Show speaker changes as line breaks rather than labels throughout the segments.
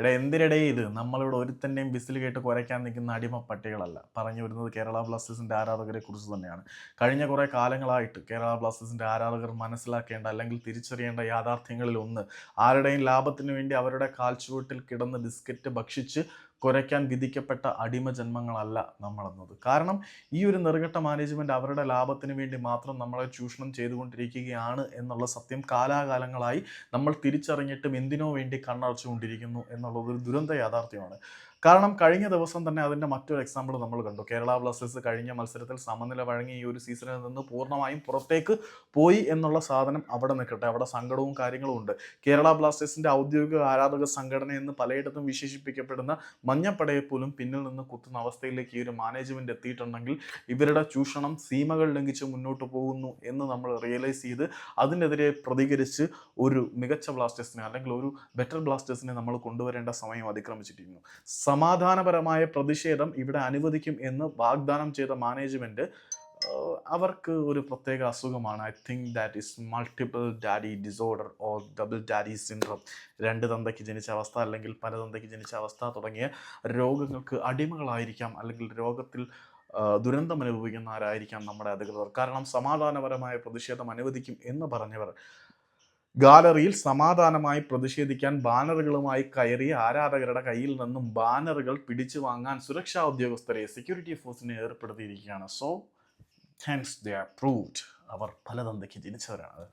എടാ എന്തിനിടെ ഇത്? നമ്മളിവിടെ ഒരുത്തന്റെയും ബിസിൽ കേട്ട് കുരയ്ക്കാൻ നിൽക്കുന്ന അടിമ പട്ടികളല്ല. പറഞ്ഞു വരുന്നത് കേരള ബ്ലാസ്റ്റേഴ്സിന്റെ ആരാധകരെ കുറിച്ച് തന്നെയാണ്. കഴിഞ്ഞ കുറേ കാലങ്ങളായിട്ട് കേരള ബ്ലാസ്റ്റേഴ്സിന്റെ ആരാധകർ മനസ്സിലാക്കേണ്ട അല്ലെങ്കിൽ തിരിച്ചറിയേണ്ട യാഥാർത്ഥ്യങ്ങളിൽ ഒന്ന് ആരുടെയും ലാഭത്തിന് വേണ്ടി അവരുടെ കാൽച്ചുവട്ടിൽ കിടന്ന് ബിസ്ക്കറ്റ് ഭക്ഷിച്ച് കുരയ്ക്കാൻ വിധിക്കപ്പെട്ട അടിമ ജന്മങ്ങളല്ല നമ്മളെന്നത്. കാരണം ഈ ഒരു നെറുകെട്ട മാനേജ്മെന്റ് അവരുടെ ലാഭത്തിന് വേണ്ടി മാത്രം നമ്മളെ ചൂഷണം ചെയ്തുകൊണ്ടിരിക്കുകയാണ് എന്നുള്ള സത്യം കാലാകാലങ്ങളായി നമ്മൾ തിരിച്ചറിഞ്ഞിട്ടും എന്തിനോ വേണ്ടി കണ്ണടച്ചുകൊണ്ടിരിക്കുന്നു എന്നുള്ളത് ഒരു ദുരന്ത യാഥാർത്ഥ്യമാണ്. കാരണം കഴിഞ്ഞ ദിവസം തന്നെ അതിന്റെ മറ്റൊരു എക്സാമ്പിൾ നമ്മൾ കണ്ടു. കേരള ബ്ലാസ്റ്റേഴ്സ് കഴിഞ്ഞ മത്സരത്തിൽ സമനില വഴങ്ങി ഈ ഒരു സീസണിൽ നിന്ന് പൂർണമായും പുറത്തേക്ക് പോയി എന്നുള്ള സാധനം അവിടെ നിൽക്കട്ടെ. അവിടെ സങ്കടവും കാര്യങ്ങളും ഉണ്ട്. കേരള ബ്ലാസ്റ്റേഴ്സിന്റെ ഔദ്യോഗിക ആരാധക സംഘടന എന്ന് പലയിടത്തും വിശേഷിപ്പിക്കപ്പെടുന്ന മഞ്ഞപ്പടയെ പോലും പിന്നിൽ നിന്ന് കുത്തുന്ന അവസ്ഥയിലേക്ക് ഈ ഒരു മാനേജ്മെന്റ് എത്തിയിട്ടുണ്ടെങ്കിൽ ഇവരുടെ ചൂഷണം സീമകൾ ലംഘിച്ച് മുന്നോട്ട് പോകുന്നു എന്ന് നമ്മൾ റിയലൈസ് ചെയ്ത് അതിനെതിരെ പ്രതികരിച്ച് ഒരു മികച്ച ബ്ലാസ്റ്റേഴ്സിനെ അല്ലെങ്കിൽ ഒരു ബെറ്റർ ബ്ലാസ്റ്റേഴ്സിനെ നമ്മൾ കൊണ്ടുവരേണ്ട സമയം അതിക്രമിച്ചിരിക്കുന്നു സമാധാനപരമായ പ്രതിഷേധം ഇവിടെ അനുവദിക്കും എന്ന് വാഗ്ദാനം ചെയ്ത മാനേജ്മെന്റ് അവർക്ക് ഒരു പ്രത്യേക അസുഖമാണ്. I think that is multiple daddy disorder or double daddy syndrome രണ്ട് തന്തയ്ക്ക് ജനിച്ച അവസ്ഥ അല്ലെങ്കിൽ പല തന്തയ്ക്ക് ജനിച്ച അവസ്ഥ തുടങ്ങിയ രോഗങ്ങൾക്ക് അടിമകളായിരിക്കാം അല്ലെങ്കിൽ രോഗത്തിൽ ദുരന്തം അനുഭവിക്കുന്നവരായിരിക്കാം നമ്മുടെ അധികൃതർ. കാരണം സമാധാനപരമായ പ്രതിഷേധം അനുവദിക്കും എന്ന് പറഞ്ഞവർ. ഗാലറിയിൽ സമാധാനമായി പ്രതിഷേധിക്കാൻ ബാനറുകളുമായി കയറി ആരാധകരുടെ കയ്യിൽ നിന്നും ബാനറുകൾ പിടിച്ചു വാങ്ങാൻ സുരക്ഷാ ഉദ്യോഗസ്ഥരെ സെക്യൂരിറ്റി ഫോഴ്സിനെ ഏർപ്പെടുത്തിയിരിക്കുകയാണ്. So hence they are proved അവർ പലതന്തയ്ക്ക് ജനിച്ചവരാണ്.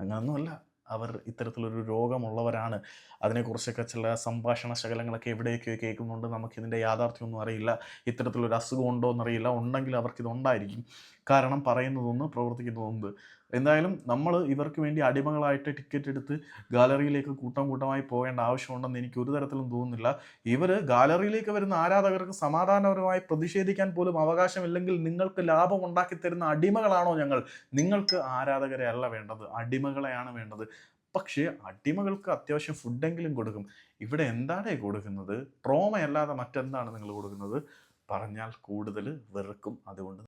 അങ്ങനൊന്നുമല്ല. അവർ ഇത്തരത്തിലൊരു രോഗമുള്ളവരാണ്. അതിനെക്കുറിച്ചൊക്കെ ചില സംഭാഷണ ശകലങ്ങളൊക്കെ എവിടെയൊക്കെ കേൾക്കുന്നുണ്ട് നമുക്കിതിന്റെ യാഥാർത്ഥ്യമൊന്നും അറിയില്ല. ഇത്തരത്തിലൊരു അസുഖം ഉണ്ടോ എന്നറിയില്ല ഉണ്ടെങ്കിൽ അവർക്കിതുണ്ടായിരിക്കും. കാരണം പറയുന്നതൊന്ന് പ്രവർത്തിക്കുന്നതൊന്ന് എന്തായാലും നമ്മൾ ഇവർക്ക് വേണ്ടി അടിമകളായിട്ട് ടിക്കറ്റ് എടുത്ത് ഗാലറിയിലേക്ക് കൂട്ടം കൂട്ടമായി പോകേണ്ട ആവശ്യമുണ്ടെന്ന് എനിക്ക് ഒരു തരത്തിലും തോന്നുന്നില്ല. ഇവർ ഗാലറിയിലേക്ക് വരുന്ന ആരാധകർക്ക് സമാധാനപരമായി പ്രതിഷേധിക്കാൻ പോലും അവകാശമില്ലെങ്കിൽ നിങ്ങൾക്ക് ലാഭം ഉണ്ടാക്കി തരുന്ന അടിമകളാണോ ഞങ്ങൾ? നിങ്ങൾക്ക് ആരാധകരെ അല്ല വേണ്ടത് അടിമകളെയാണ് വേണ്ടത്. പക്ഷേ അടിമകൾക്ക് അത്യാവശ്യം ഫുഡെങ്കിലും കൊടുക്കും. ഇവിടെ എന്താണ് കൊടുക്കുന്നത്? ട്രോമയല്ലാതെ മറ്റെന്താണ് നിങ്ങൾ കൊടുക്കുന്നത്? പറഞ്ഞാൽ കൂടുതൽ വെറുക്കും. അതുകൊണ്ട്